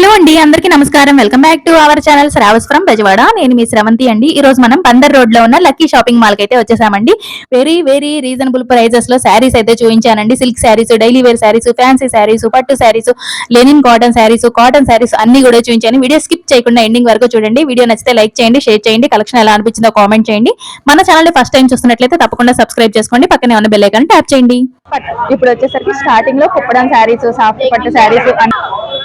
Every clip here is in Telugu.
హలో అండి అందరికీ నమస్కారం. Welcome back to our channel Sravas from Bezawada. నేను మీ శ్రవంతి అండి. ఈ రోజు మనం బందర్ రోడ్లో ఉన్న లక్కీ షాపింగ్ మాల్కి అయితే వచ్చేసామండి. వెరీ వెరీ రీజనబుల్ ప్రైజెస్లో శారీస్ అయితే చూపించానండి. Silk saris daily wear saris fancy saris పట్టు saris linen cotton saris cotton saris అన్ని కూడా చూపించాను. వీడియో స్కిప్ చేయకుండా ఎండింగ్ వరకు చూడండి. వీడియో నచ్చితే లైక్ చేయండి షేర్ చేయండి. కలెక్షన్ ఎలా అనిపించిందో కామెంట్ చేయండి. మన ఛానల్ ఫస్ట్ టైం చూస్తున్నట్లయితే తప్పకుండా సబ్స్క్రైబ్ చేసుకోండి. పక్కనే ఉన్న బెల్ ఐకాన్ ట్యాప్ చేయండి. ఇప్పుడు వచ్చేసరికి స్టార్టింగ్లో కుప్పడం శారీస్ సాఫ్ట్ పట్టు శారీస్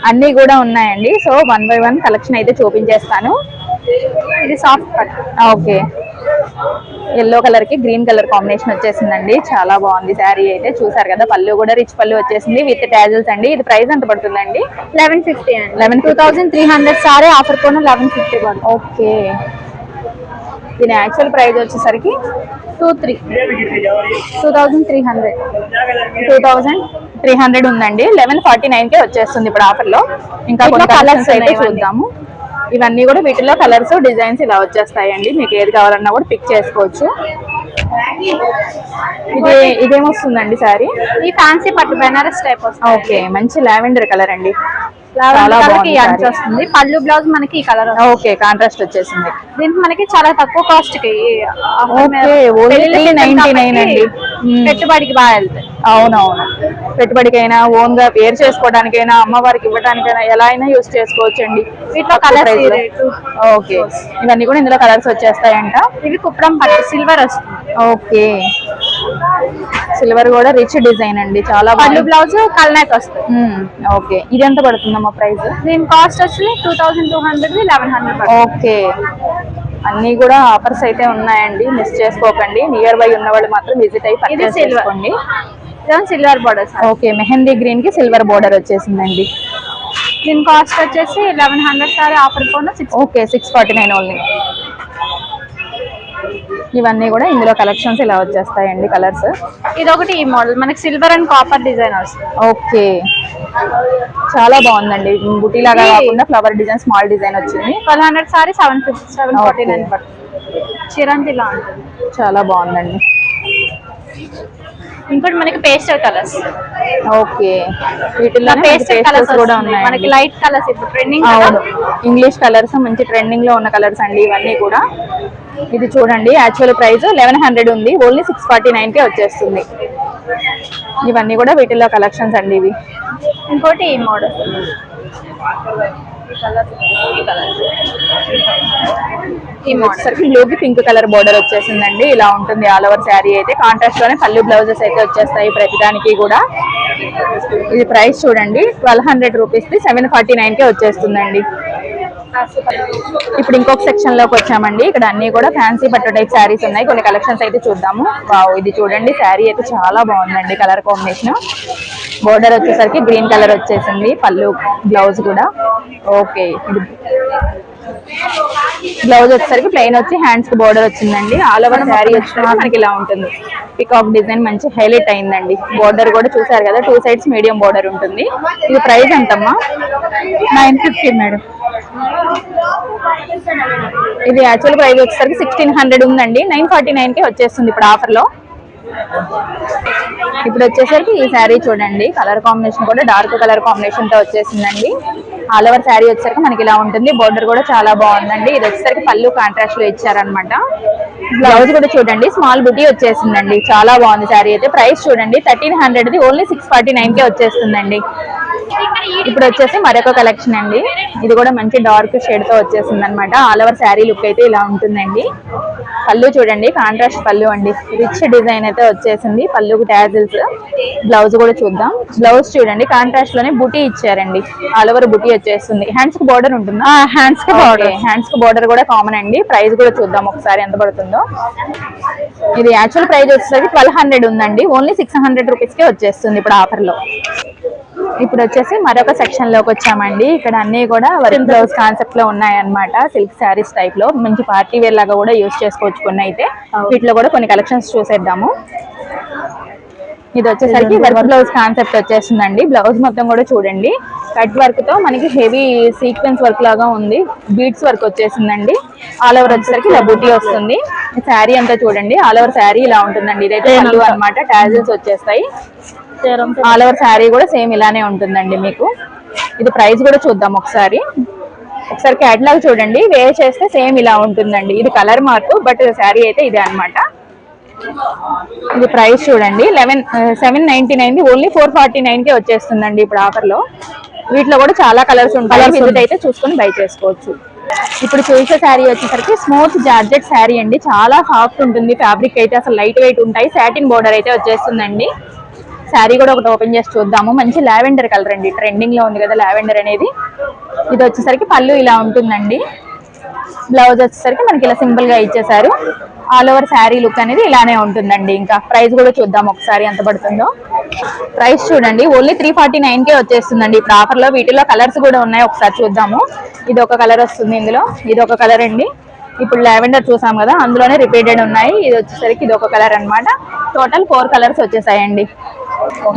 అన్ని కూడా ఉన్నాయండి. So one by one collection అయితే చూపించేస్తాను. ఇది సాఫ్ట్ పట్టు ఓకే ఎల్లో కలర్కి గ్రీన్ కలర్ కాంబినేషన్ వచ్చేసిందండి. చాలా బాగుంది శారీ అయితే. చూసారు కదా పళ్ళు కూడా రిచ్ పళ్ళు వచ్చేసింది విత్ టాజల్స్ అండి. ఇది ప్రైస్ ఎంత పడుతుందండి? లెవెన్ ఫిఫ్టీ అండి. Eleven two thousand three hundred sorry offer కూడా లెవెన్ ఫిఫ్టీ పడుతుంది ఓకే దీని యాక్చువల్ ప్రైస్ వచ్చేసరికి two three two thousand three hundred two thousand three hundred ఉందండి. లెవెన్ ఫార్టీ నైన్ కే వచ్చేస్తుంది ఇప్పుడు ఆఫర్లో ఇంకా కొన్ని కలర్స్ అయితే. చూద్దాము. ఇవన్నీ కూడా వీటిలో కలర్స్ డిజైన్స్ ఇలా వచ్చేస్తాయండి. మీకు ఏది కావాలన్నా కూడా పిక్ చేసుకోవచ్చు. ఇది ఇదేమొస్తుందండి సారీ? ఈ ఫ్యాన్సీ పట్టు బెనారస్ టైప్ వస్తుంది. ఓకే మంచి లావెండర్ కలర్ అండి. వస్తుంది. పళ్ళు బ్లౌజ్ మనకి ఈ కలర్ ఓకే కాంట్రాస్ట్ వచ్చేసింది. దీనికి మనకి చాలా తక్కువ కాస్ట్కి ఈ offer మీద Okay, only పెళ్ళిళ్ళ season 399 కాబట్టి అండి. మ్మ్. పెట్టుబడికి బాగా వెళ్తాయి. అవునవును. పెట్టుబడికైనా ఓన్గా వేర్ చేసుకోవడానికైనా అమ్మవారికి ఇవ్వడానికైనా ఎలా అయినా యూస్ చేసుకోవచ్చు అండి వీటిలో కలర్స్ ఓకే. ఇవన్నీ కూడా ఇందులో కలర్స్ వచ్చేస్తాయంట. ఇవి కుప్పడం పట్టు సిల్వర్ వస్తుంది. ఓకే. సిల్వర్ కూడా రిచ్ డిజైన్ అండి. చాలా పళ్ళు బ్లౌజ్ కల్నాక్ వస్తుంది. ఓకే. ఇది ఎంత పడుతుందమ్మా ప్రైస్? దీని కాస్ట్ వచ్చి two thousand two hundred eleven hundred okay. అన్ని కూడా ఆఫర్స్ అయితే ఉన్నాయండి. మిస్ చేసుకోకండి. నియర్ బై ఉన్న వాళ్ళు మాత్రం విజిట్ అయ్యి ఇది పర్చేస్. చేసుకోండి. సిల్వర్ బోర్డర్స్ ఓకే మెహందీ గ్రీన్కి సిల్వర్ బోర్డర్ వచ్చేసిందండి. దీని కాస్ట్ వచ్చేసి eleven hundred sorry offer six okay six forty nine only ఇవన్నీ కూడా ఇందులో కలెక్షన్స్ ఇలా వచ్చేస్తాయండి కలర్స్ ఇది ఒకటి ఈ మోడల్ మనకి సిల్వర్ అండ్ కాపర్ డిజైన్ వస్తుంది. ఓకే చాలా బాగుందండి. బుటీ లాగా కాకుండా ఫ్లవర్ డిజైన్ స్మాల్ డిజైన్ వచ్చింది. Twelve hundred sorry seven fifty seven forty. Nine చిరంతిలా చాలా బాగుందండి. ఇంకోటి మనకి పేస్టల్ కలర్స్ ఓకే. వీటిలో పేస్టల్ కలర్స్ కూడా మనకి ఉన్నాయి లైట్ కలర్స్ ఇప్పుడు ట్రెండింగ్ అవును. ఇంగ్లీష్ కలర్స్ మంచి ట్రెండింగ్లో ఉన్న కలర్స్ అండి ఇవన్నీ కూడా. ఇది చూడండి యాక్చువల్ ప్రైస్ లెవెన్ హండ్రెడ్ ఉంది. ఓన్లీ సిక్స్ ఫార్టీ నైన్ కే వచ్చేస్తుంది. ఇవన్నీ కూడా వీటిలో కలెక్షన్స్ అండి ఇవి. ఇంకోటి ఈ మోడల్ ఈ వచ్చేసరికి బ్లూకి పింక్ కలర్ బోర్డర్ వచ్చేసిందండి. ఇలా ఉంటుంది ఆల్ ఓవర్ శారీ అయితే. కాంట్రాస్ట్లోనే పళ్ళు బ్లౌజెస్ అయితే వచ్చేస్తాయి ప్రతిదానికి కూడా. ఇది ప్రైస్ చూడండి. Twelve hundred rupees the seven forty nine కే వచ్చేస్తుందండి. ఇప్పుడు ఇంకొక సెక్షన్లోకి వచ్చామండి. ఇక్కడ అన్ని కూడా ఫ్యాన్సీ పట్టు టైప్ శారీస్ ఉన్నాయి. కొన్ని కలెక్షన్స్ అయితే చూద్దాము. వావ్ ఇది చూడండి. శారీ అయితే చాలా బాగుందండి కలర్ కాంబినేషన్ బోర్డర్ వచ్చేసరికి గ్రీన్ కలర్ వచ్చేసింది పళ్ళు బ్లౌజ్ కూడా. ఓకే బ్లౌజ్ వచ్చేసరికి ప్లెయిన్ వచ్చి హ్యాండ్స్కి బోర్డర్ వచ్చిందండి. ఆల్ ఓవర్ శారీ వచ్చేసరికి మనకి ఇలా ఉంటుంది. పికాక్ డిజైన్ మంచి హైలైట్ అయిందండి. బోర్డర్ కూడా చూసారు కదా టూ సైడ్స్ మీడియం బోర్డర్ ఉంటుంది. ఇది ప్రైస్ ఎంతమ్మా? నైన్ ఫిఫ్టీ మేడం ఇది యాక్చువల్ ప్రైస్ వచ్చేసరికి సిక్స్టీన్ హండ్రెడ్ ఉందండి. నైన్ ఫార్టీ నైన్కి వచ్చేస్తుంది ఇప్పుడు ఆఫర్లో. ఇప్పుడు వచ్చేసరికి ఈ శారీ చూడండి కలర్ కాంబినేషన్ కూడా డార్క్ కలర్ కాంబినేషన్తో వచ్చేసిందండి. ఆల్ ఓవర్ శారీ వచ్చేసరికి మనకి ఇలా ఉంటుంది. బోర్డర్ కూడా చాలా బాగుందండి. ఇది వచ్చేసరికి పళ్ళు కాంట్రాస్ట్లో ఇచ్చారనమాట బ్లౌజ్ కూడా చూడండి. స్మాల్ బుటీ వచ్చేసిందండి. చాలా బాగుంది శారీ అయితే. ప్రైస్ చూడండి. Thirteen hundred the only six forty nine కే వచ్చేస్తుందండి. ఇప్పుడు వచ్చేసి మరొక కలెక్షన్ అండి. ఇది కూడా మంచి డార్క్ షేడ్తో వచ్చేసింది అనమాట ఆల్ ఓవర్ శారీ లుక్ అయితే ఇలా ఉంటుందండి. పళ్ళు చూడండి. కాంట్రాస్ట్ పళ్ళు అండి. రిచ్ డిజైన్ అయితే వచ్చేసింది. పళ్ళుకు ట్యాజిల్స్ బ్లౌజ్ కూడా చూద్దాం. బ్లౌజ్ చూడండి. కాంట్రాస్ట్లోనే బుటీ ఇచ్చారండి. ఆల్ ఓవర్ బుటీ వచ్చేస్తుంది. హ్యాండ్స్కి బార్డర్ ఉంటుందా? హ్యాండ్స్కి బార్డర్ హ్యాండ్స్కి బార్డర్ కూడా కామన్ అండి. ప్రైస్ కూడా చూద్దాం ఒకసారి ఎంత పడుతుందో. ఇది యాక్చువల్ ప్రైస్ వచ్చేసరికి ట్వెల్వ్ హండ్రెడ్ ఉందండి. ఓన్లీ సిక్స్ హండ్రెడ్ రూపీస్ కే వచ్చేస్తుంది ఇప్పుడు ఆఫర్లో. ఇప్పుడు వచ్చేసి మరొక సెక్షన్లోకి వచ్చామండి. ఇక్కడ అన్ని కూడా వర్క్ బ్లౌజ్ కాన్సెప్ట్లో ఉన్నాయి అన్నమాట సిల్క్ శారీస్ టైప్లో. మంచి పార్టీ వేర్ లాగా కూడా యూస్ చేసుకోవచ్చు కొన్ని అయితే వీటిలో కూడా కొన్ని కలెక్షన్స్ చూసేద్దాము. ఇది వచ్చేసరికి వర్క్ బ్లౌజ్ కాన్సెప్ట్ వచ్చేసిందండి. బ్లౌజ్ మొత్తం కూడా చూడండి. కట్ వర్క్తో మనకి హెవీ సీక్వెన్స్ వర్క్ లాగా ఉంది. బీడ్స్ వర్క్ వచ్చేసిందండి. ఆల్ ఓవర్ వచ్చేసరికి ఇలా బుటీ వస్తుంది. శారీ అంతా చూడండి. ఆల్ ఓవర్ శారీ ఇలా ఉంటుందండి. ఇదైతే పళ్ళు అనమాట టాజిల్స్ వచ్చేస్తాయి. ఆల్ ఓవర్ శారీ కూడా సేమ్ ఇలానే ఉంటుందండి మీకు. ఇది ప్రైస్ కూడా చూద్దాం ఒకసారి. ఒకసారి క్యాటలాగ్ చూడండి. వేర్ చేస్తే సేమ్ ఇలా ఉంటుందండి. ఇది కలర్ మార్కు బట్ శారీ అయితే ఇదే అన్నమాట. ఇది ప్రైస్ చూడండి. Eleven seven ninety nine only four forty నైన్కి వచ్చేస్తుందండి ఇప్పుడు ఆఫర్లో వీటిలో కూడా చాలా కలర్స్ ఉంటాయి. విజిట్ అయితే చూసుకొని బై చేసుకోవచ్చు. ఇప్పుడు చూసే శారీ వచ్చేసరికి స్మూత్ జార్జెట్ శారీ అండి. చాలా సాఫ్ట్ ఉంటుంది. ఫ్యాబ్రిక్ అయితే అసలు లైట్ వెయిట్ ఉంటాయి. సాటిన్ బోర్డర్ అయితే వచ్చేస్తుందండి. శారీ కూడా ఒకటి ఓపెన్ చేసి చూద్దాము. మంచి లావెండర్ కలర్ అండి. ట్రెండింగ్లో ఉంది కదా లావెండర్ అనేది. ఇది వచ్చేసరికి పళ్ళు ఇలా ఉంటుందండి. బ్లౌజ్ వచ్చేసరికి మనకి ఇలా సింపుల్గా ఇచ్చేసారు ఆల్ ఓవర్ శారీ లుక్ అనేది ఇలానే ఉంటుందండి. ఇంకా ప్రైస్ కూడా చూద్దాం ఒకసారి ఎంత పడుతుందో. ప్రైస్ చూడండి. ఓన్లీ త్రీ ఫార్టీ నైన్ కే వచ్చేస్తుందండి. ఇప్పుడు ఆఫర్లో వీటిలో కలర్స్ కూడా ఉన్నాయి. ఒకసారి చూద్దాము. ఇది ఒక కలర్ వస్తుంది ఇందులో. ఇది ఒక కలర్ అండి. ఇప్పుడు లావెండర్ చూసాం కదా అందులోనే రిపీటెడ్ ఉన్నాయి. ఇది వచ్చేసరికి ఇది ఒక కలర్ అన్నమాట. టోటల్ ఫోర్ కలర్స్ వచ్చేసాయండి.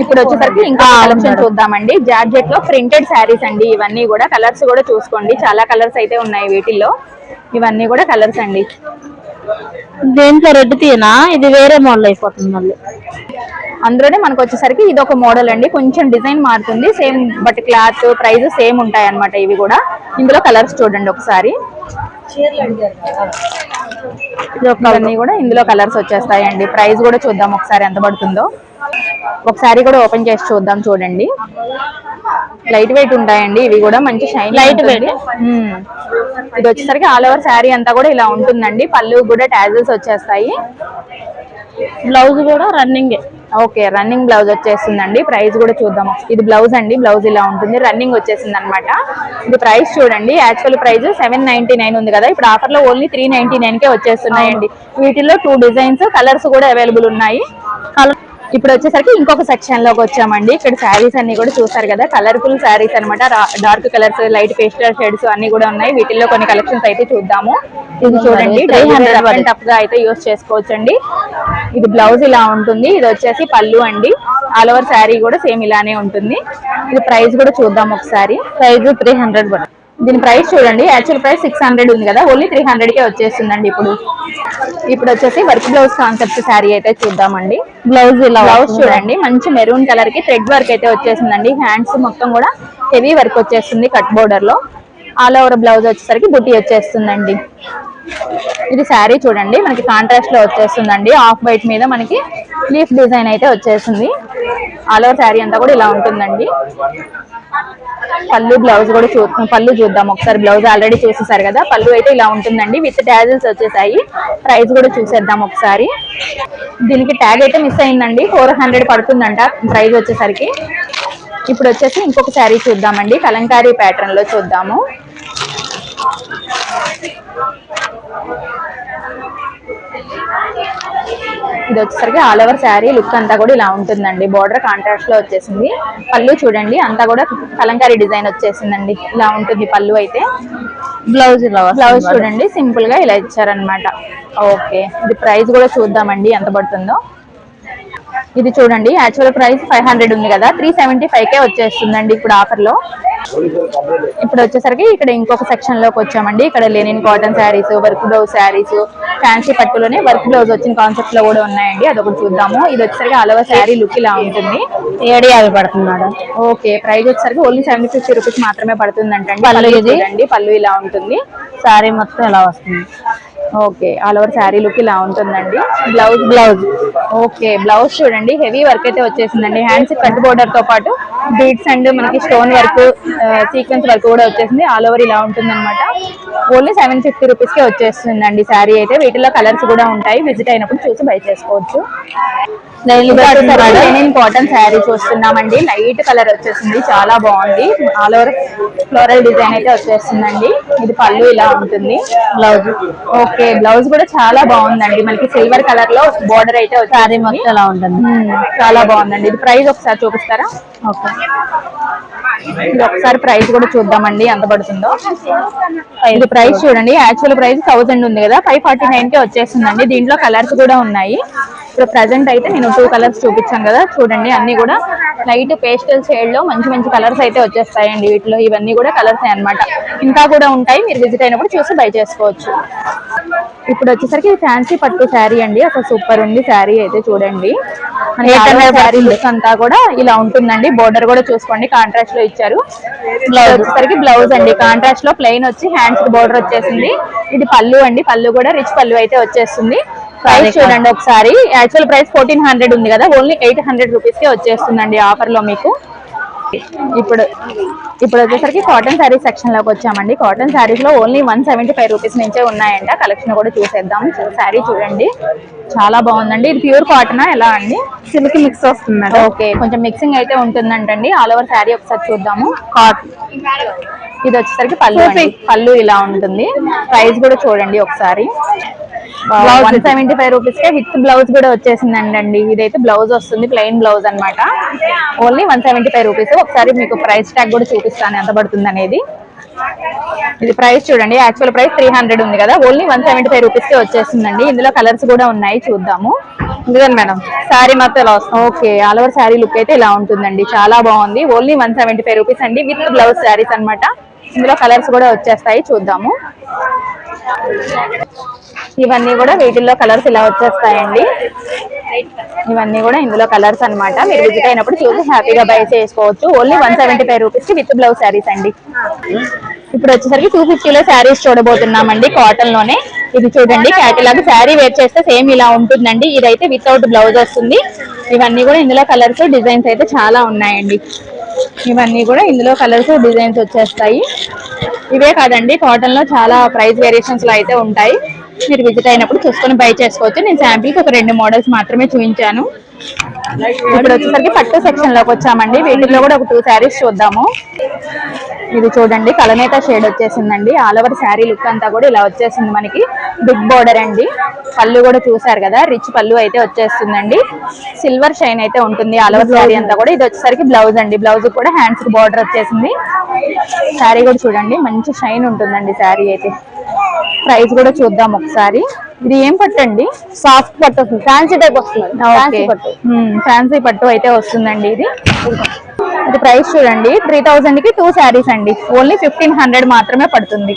ఇప్పుడు వచ్చేసరికి ఇంకా కలెక్షన్ చూద్దామండి. జార్జెట్లో ప్రింటెడ్ శారీస్ అండి ఇవన్నీ కూడా. కలర్స్ కూడా చూసుకోండి. చాలా కలర్స్ అయితే ఉన్నాయి వీటిల్లో. ఇవన్నీ కూడా కలర్స్ అండి. దేంట్లో రెడ్ తీయనా? ఇది వేరే మోడల్ అయిపోతుంది మళ్ళీ. అందులోనే మనకు వచ్చేసరికి ఇది ఒక మోడల్ అండి. కొంచెం డిజైన్ మారుతుంది. Same but cloth price same ఉంటాయి అన్నమాట ఇవి కూడా. ఇందులో కలర్స్ చూడండి ఒకసారి. ఇవన్నీ కూడా ఇందులో కలర్స్ వచ్చేస్తాయండి. ప్రైస్ కూడా చూద్దాం ఒకసారి ఎంత పడుతుందో. ఒకసారి కూడా ఓపెన్ చేసి చూద్దాం చూడండి. లైట్ వెయిట్ ఉంటాయండి ఇవి కూడా మంచి షైన్ Light weight. ఇది వచ్చేసరికి ఆల్ ఓవర్ శారీ అంతా కూడా ఇలా ఉంటుందండి. పళ్ళు కూడా టాజల్స్ వచ్చేస్తాయి. బ్లౌజ్ కూడా రన్నింగ్. ఓకే రన్నింగ్ బ్లౌజ్ వచ్చేస్తుందండి. ప్రైస్ కూడా చూద్దాం. ఇది బ్లౌజ్ అండి బ్లౌజ్ ఇలా ఉంటుంది. రన్నింగ్ వచ్చేసింది అనమాట ఇది ప్రైస్ చూడండి. Actual price seven ninety nine ఉంది కదా. ఇప్పుడు ఆఫర్లో ఓన్లీ త్రీ నైన్టీ నైన్ కే వచ్చేస్తున్నాయండి. వీటిలో టూ డిజైన్స్ కలర్స్ కూడా అవైలబుల్ ఉన్నాయి. కలర్ ఇప్పుడు వచ్చేసరికి ఇంకొక సెక్షన్లోకి వచ్చామండి. ఇక్కడ శారీస్ అన్ని కూడా చూసారు కదా కలర్ఫుల్ శారీస్ అనమాట dark colours light pastel shades అన్ని కూడా ఉన్నాయి. వీటిల్లో కొన్ని కలెక్షన్స్ అయితే చూద్దాము. ఇది చూడండి త్రీ హండ్రెడ్ టఫ్గా అయితే యూస్ చేసుకోవచ్చు అండి ఇది బ్లౌజ్ ఇలా ఉంటుంది. ఇది వచ్చేసి పళ్ళు అండి. ఆల్ ఓవర్ శారీ కూడా సేమ్ ఇలానే ఉంటుంది. ఇది ప్రైస్ కూడా చూద్దాం ఒకసారి. ప్రైస్ త్రీ హండ్రెడ్ దీని ప్రైస్ చూడండి. యాక్చువల్ ప్రైస్ సిక్స్ హండ్రెడ్ ఉంది కదా. ఓన్లీ త్రీ హండ్రెడ్ కే వచ్చేస్తుందండి ఇప్పుడు. ఇప్పుడు వచ్చేసి వర్క్ బ్లౌజ్ కాన్సెప్ట్ శారీ అయితే చూద్దామండి. బ్లౌజ్ ఇలా బ్లౌజ్ చూడండి. మంచి మెరూన్ కలర్కి థ్రెడ్ వర్క్ అయితే వచ్చేసిందండి హ్యాండ్స్ మొత్తం కూడా హెవీ వర్క్ వచ్చేస్తుంది కట్ బోర్డర్లో. ఆల్ ఓవర్ బ్లౌజ్ వచ్చేసరికి బుట్టి వచ్చేస్తుందండి. ఇది శారీ చూడండి మనకి కాంట్రాస్ట్లో వచ్చేస్తుందండి. ఆఫ్ వైట్ మీద మనకి లీఫ్ డిజైన్ అయితే వచ్చేసింది. ఆల్ ఓవర్ శారీ అంతా కూడా ఇలా ఉంటుందండి. పళ్ళు బ్లౌజ్ కూడా చూ పళ్ళు చూద్దాం. ఒకసారి బ్లౌజ్ ఆల్రెడీ చూసేసారు కదా పళ్ళు అయితే ఇలా ఉంటుందండి. విత్ ట్యాజిల్స్ వచ్చేసాయి. ప్రైస్ కూడా చూసేద్దాం ఒకసారి. దీనికి ట్యాగ్ అయితే మిస్ అయిందండి. ఫోర్ హండ్రెడ్ పడుతుందంట ప్రైస్ వచ్చేసరికి. ఇప్పుడు వచ్చేసి ఇంకొక శారీ చూద్దామండి. కలంకారీ ప్యాటర్న్లో చూద్దాము. ఇది వచ్చేసరికి ఆల్ ఓవర్ శారీ లుక్ అంతా కూడా ఇలా ఉంటుందండి. బోర్డర్ కాంట్రాస్ట్లో వచ్చేసింది. పళ్ళు చూడండి అంతా కూడా కలంకారీ డిజైన్ వచ్చేసిందండి. ఇలా ఉంటుంది పళ్ళు అయితే. బ్లౌజ్ బ్లౌజ్ చూడండి సింపుల్గా ఇలా ఇచ్చారనమాట ఓకే ఇది ప్రైస్ కూడా చూద్దామండి ఎంత పడుతుందో. ఇది చూడండి యాక్చువల్ ప్రైస్ ఫైవ్ హండ్రెడ్ ఉంది కదా త్రీ సెవెంటీ ఫైవ్ కే వచ్చేస్తుందండి ఇప్పుడు ఆఫర్లో ఇప్పుడు వచ్చేసరికి ఇక్కడ ఇంకొక సెక్షన్లోకి వచ్చామండి. ఇక్కడ linen cotton saris work blouse saris fancy పట్టులోనే work blouse వచ్చిన కాన్సెప్ట్లో కూడా ఉన్నాయండి. అదొకటి చూద్దాము. ఇది వచ్చేసరికి అలవ శారీ లుక్ ఇలా ఉంటుంది. ఏడు యాభై పడుతుంది మేడం ఓకే ప్రైస్ వచ్చేసరికి ఓన్లీ సెవెంటీ ఫిఫ్టీ రూపీస్ మాత్రమే పడుతుందంటండి. పళ్ళు పళ్ళు ఇది? పళ్ళు ఇలా ఉంటుంది. సారీ మొత్తం ఇలా వస్తుంది? Okay all over sari look ఇలా ఉంటుందండి. బ్లౌజ్ బ్లౌజ్ ఓకే బ్లౌజ్ చూడండి హెవీ వర్క్ అయితే వచ్చేసిందండి. హ్యాండ్స్ కట్ బోర్డర్తో పాటు బీడ్స్ అండ్ మనకి స్టోన్ వర్క్ సీక్వెన్స్ వర్క్ కూడా వచ్చేసింది. ఆల్ ఓవర్ ఇలా ఉంటుంది అనమాట ఓన్లీ సెవెన్ ఫిఫ్టీ రూపీస్కి వచ్చేస్తుందండి శారీ అయితే. వీటిలో కలర్స్ కూడా ఉంటాయి. విజిట్ అయినప్పుడు చూసి బై చేసుకోవచ్చు. లెనిన్ కాటన్ శారీ చూస్తున్నామండి. లైట్ కలర్ వచ్చేసింది. చాలా బాగుంది. ఆల్ ఓవర్ ఫ్లోరల్ డిజైన్ అయితే వచ్చేస్తుందండి. ఇది పళ్ళు ఇలా ఉంటుంది. బ్లౌజ్ ఓకే బ్లౌజ్ కూడా చాలా బాగుందండి. మనకి సిల్వర్ కలర్లో బోర్డర్ అయితే సారీ మొత్తం ఇలా ఉంటుంది. చాలా బాగుందండి. ఇది ప్రైస్ ఒకసారి చూపిస్తారా? ఓకే. ఇది ఒకసారి ప్రైస్ కూడా చూద్దామండి ఎంత పడుతుందో. ఇది ప్రైస్ చూడండి. యాక్చువల్ ప్రైస్ థౌసండ్ ఉంది కదా. ఫైవ్ ఫార్టీ నైన్ కే వచ్చేస్తుందండి. దీంట్లో కలర్స్ కూడా ఉన్నాయి. ఇప్పుడు ప్రెసెంట్ అయితే నేను టూ కలర్స్ చూపించాను కదా. చూడండి అన్ని కూడా. లైట్ పేస్టల్ షేడ్లో మంచి మంచి కలర్స్ అయితే వచ్చేస్తాయండి వీటిలో. ఇవన్నీ కూడా కలర్స్ అన్నమాట. ఇంకా కూడా ఉంటాయి. మీరు విజిట్ అయినప్పుడు చూసి బై చేసుకోవచ్చు. ఇప్పుడు వచ్చేసరికి ఫ్యాన్సీ పట్టు శారీ అండి. అసలు సూపర్ ఉంది శారీ అయితే చూడండి. శారీ లుక్ అంతా కూడా ఇలా ఉంటుందండి. బోర్డర్ కూడా చూసుకోండి. కాంట్రాస్ట్లో ఇచ్చారు. బ్లౌజ్ వచ్చేసరికి బ్లౌజ్ అండి. కాంట్రాస్ట్లో ప్లెయిన్ వచ్చి హ్యాండ్స్ బోర్డర్ వచ్చేసింది. ఇది పళ్ళు అండి. పళ్ళు కూడా రిచ్ పళ్ళు అయితే వచ్చేస్తుంది. ప్రైస్ చూడండి ఒకసారి. యాక్చువల్ ప్రైస్ ఫోర్టీన్ హండ్రెడ్ ఉంది కదా. ఓన్లీ ఎయిట్ హండ్రెడ్ రూపీస్కి వచ్చేస్తుందండి ఆఫర్లో మీకు. ఇప్పుడు ఇప్పుడు వచ్చేసరికి కాటన్ శారీస్ సెక్షన్లోకి వచ్చామండి. కాటన్ శారీస్లో only one seventy five rupees నుంచే ఉన్నాయంట. కలెక్షన్ కూడా చూసేద్దాం. శారీ చూడండి. చాలా బాగుందండి. ఇది ప్యూర్ కాటన్ ఎలా అండి? సిల్క్ మిక్స్ వస్తుంది ఓకే కొంచెం మిక్సింగ్ అయితే ఉంటుందంటండి. ఆల్ ఓవర్ శారీ ఒకసారి చూద్దాము. కాటన్ ఇది వచ్చేసరికి పళ్ళు. పళ్ళు ఇలా ఉంటుంది. ప్రైస్ కూడా చూడండి ఒకసారి. వన్ సెవెంటీ ఫైవ్ రూపీస్ కే విత్ బ్లౌజ్ కూడా వచ్చేసిందండి. అండి ఇదైతే బ్లౌజ్ వస్తుంది ప్లెయిన్ బ్లౌజ్ అన్నమాట. Only one seventy five rupees ఒకసారి మీకు ప్రైస్ ట్యాగ్ కూడా చూపిస్తాను ఎంత పడుతుంది అనేది ఇది ప్రైస్ చూడండి. యాక్చువల్ ప్రైస్ త్రీ హండ్రెడ్ ఉంది కదా. Only one seventy five rupees వచ్చేసిందండి. ఇందులో కలర్స్ కూడా ఉన్నాయి చూద్దాము. ఇదిగోండి మేడం శారీ మొత్తం ఇలా వస్తుంది. Okay all over sari look అయితే ఇలా ఉంటుందండి. చాలా బాగుంది. Only one seventy five rupees అండి. విత్ బ్లౌజ్ శారీస్ అన్నమాట. ఇందులో కలర్స్ కూడా వచ్చేస్తాయి చూద్దాము. ఇవన్నీ కూడా వీటిల్లో కలర్స్ ఇలా వచ్చేస్తాయండి. ఇవన్నీ కూడా ఇందులో కలర్స్ అన్నమాట. మీరు విజిట్ అయినప్పుడు చూసి హ్యాపీగా బై చేసుకోవచ్చు. ఓన్లీ వన్ సెవెంటీ ఫైవ్ రూపీస్కి విత్ బ్లౌజ్ శారీస్ అండి. ఇప్పుడు వచ్చేసరికి టూ ఫిఫ్టీలో శారీస్ చూడబోతున్నామండి కాటన్లోనే ఇది చూడండి క్యాటిలాగ్ శారీ వేర్ చేస్తే సేమ్ ఇలా ఉంటుందండి. ఇదైతే వితౌట్ బ్లౌజ్ వస్తుంది. ఇవన్నీ కూడా ఇందులో కలర్స్ డిజైన్స్ అయితే చాలా ఉన్నాయండి. ఇవన్నీ కూడా ఇందులో కలర్స్ డిజైన్స్ వచ్చేస్తాయి. ఇవే కాదండి కాటన్లో చాలా ప్రైస్ వేరియేషన్స్లో అయితే ఉంటాయి. మీరు విజిట్ అయినప్పుడు చూసుకొని బై చేసుకోవచ్చు. నేను శాంపిల్కి ఒక రెండు మోడల్స్ మాత్రమే చూపించాను. ఇప్పుడు వచ్చేసరికి పట్టు సెక్షన్లోకి వచ్చామండి. వీటిల్లో కూడా ఒక టూ శారీస్ చూద్దాము. ఇది చూడండి కలనేత షేడ్ వచ్చేసిందండి. ఆల్ ఓవర్ శారీ లుక్ అంతా కూడా ఇలా వచ్చేసింది మనకి. బిగ్ బోర్డర్ అండి. పళ్ళు కూడా చూసారు కదా రిచ్ పళ్ళు అయితే వచ్చేస్తుందండి. సిల్వర్ షైన్ అయితే ఉంటుంది ఆల్ ఓవర్ శారీ అంతా కూడా. ఇది వచ్చేసరికి బ్లౌజ్ అండి. బ్లౌజ్ కూడా హ్యాండ్స్కి బార్డర్ వచ్చేసింది. శారీ కూడా చూడండి మంచి షైన్ ఉంటుందండి శారీ అయితే. ప్రైస్ కూడా చూద్దాం ఒకసారి. ఇది ఏం పట్టు అండి? సాఫ్ట్ పట్టు ఫ్యాన్సీ టైప్ వస్తుంది. ఫ్యాన్సీ ఫ్యాన్సీ పట్టు అయితే వస్తుందండి ఇది. ఇది ప్రైస్ చూడండి. త్రీ థౌజండ్కి టూ శారీస్ అండి. ఓన్లీ ఫిఫ్టీన్ హండ్రెడ్ మాత్రమే పడుతుంది.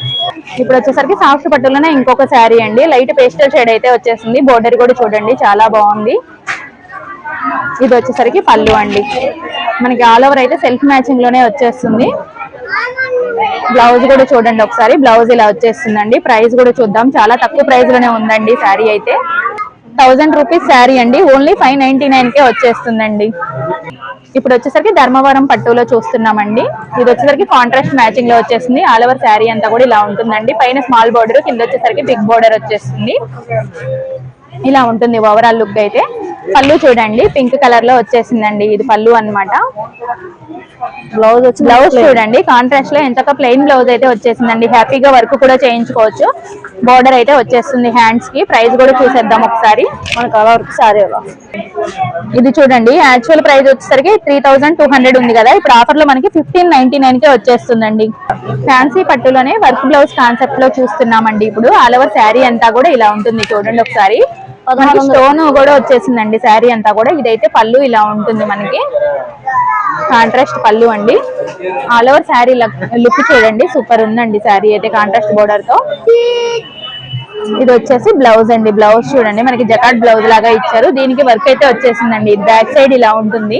ఇప్పుడు వచ్చేసరికి సాఫ్ట్ పట్టులోనే ఇంకొక శారీ అండి. లైట్ పేస్టల్ షేడ్ అయితే వచ్చేసింది. బోర్డర్ కూడా చూడండి. చాలా బాగుంది. ఇది వచ్చేసరికి పళ్ళు అండి. మనకి ఆల్ ఓవర్ అయితే సెల్ఫ్ మ్యాచింగ్లోనే వచ్చేస్తుంది. బ్లౌజ్ కూడా చూడండి ఒకసారి. బ్లౌజ్ ఇలా వచ్చేస్తుందండి. ప్రైస్ కూడా చూద్దాం. చాలా తక్కువ ప్రైస్లోనే ఉందండి శారీ అయితే. థౌజండ్ రూపీస్ శారీ అండి. ఓన్లీ ఫైవ్ నైన్టీ నైన్ కే వచ్చేస్తుందండి. ఇప్పుడు వచ్చేసరికి ధర్మవరం పట్టులో చూస్తున్నామండి. ఇది వచ్చేసరికి కాంట్రాస్ట్ మ్యాచింగ్లో వచ్చేసింది. ఆల్ ఓవర్ శారీ అంతా కూడా ఇలా ఉంటుందండి. పైన స్మాల్ బోర్డర్ కింద వచ్చేసరికి బిగ్ బోర్డర్ వచ్చేస్తుంది. ఇలా ఉంటుంది ఓవరాల్ లుక్ అయితే. పళ్ళు చూడండి పింక్ కలర్లో వచ్చేసిందండి ఇది పళ్ళు అన్నమాట. బ్లౌజ్ వచ్చి బ్లౌజ్ చూడండి కాంట్రాస్ట్లో ఎంత ప్లెయిన్ బ్లౌజ్ అయితే వచ్చేసిందండి. హ్యాపీగా వర్క్ కూడా చేయించుకోవచ్చు. బోర్డర్ అయితే వచ్చేస్తుంది హ్యాండ్స్కి. ప్రైస్ కూడా చూసేద్దాం ఒకసారి. మనకు అలా వరకు శారీ అలా ఇది చూడండి యాక్చువల్ ప్రైస్ వచ్చేసరికి త్రీ థౌసండ్ టూ హండ్రెడ్ ఉంది కదా. ఇప్పుడు ఆఫర్లో మనకి ఫిఫ్టీన్ నైన్టీ నైన్ కే వచ్చేస్తుందండి. ఫ్యాన్సీ పట్టులోనే వర్క్ బ్లౌజ్ కాన్సెప్ట్లో చూస్తున్నామండి ఇప్పుడు. ఆల్ ఓవర్ శారీ అంతా కూడా ఇలా ఉంటుంది చూడండి ఒకసారి. మనకి స్టోన్ కూడా వచ్చేసిందండి శారీ అంతా కూడా. ఇదైతే పళ్ళు ఇలా ఉంటుంది మనకి. కాంట్రాస్ట్ పళ్ళు అండి. ఆల్ ఓవర్ శారీ లుక్ చూడండి సూపర్ ఉందండి శారీ అయితే కాంట్రాస్ట్ బోర్డర్తో. ఇది వచ్చేసి బ్లౌజ్ అండి బ్లౌజ్ చూడండి. మనకి జకాట్ బ్లౌజ్ లాగా ఇచ్చారు. దీనికి వర్క్ అయితే వచ్చేసిందండి. బ్యాక్ సైడ్ ఇలా ఉంటుంది.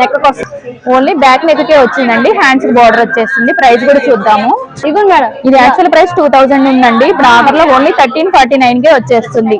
నెక్ ఓన్లీ బ్యాక్ నెక్ కే వచ్చిందండి. హ్యాండ్స్ బార్డర్ వచ్చేసింది. ప్రైస్ కూడా చూద్దాము. మేడం. ఇది యాక్చువల్ ప్రైస్ టూ థౌసండ్ ఉందండి. ఇప్పుడు ఆఫర్లో ఓన్లీ థర్టీన్ ఫార్టీ నైన్ కే వచ్చేస్తుంది.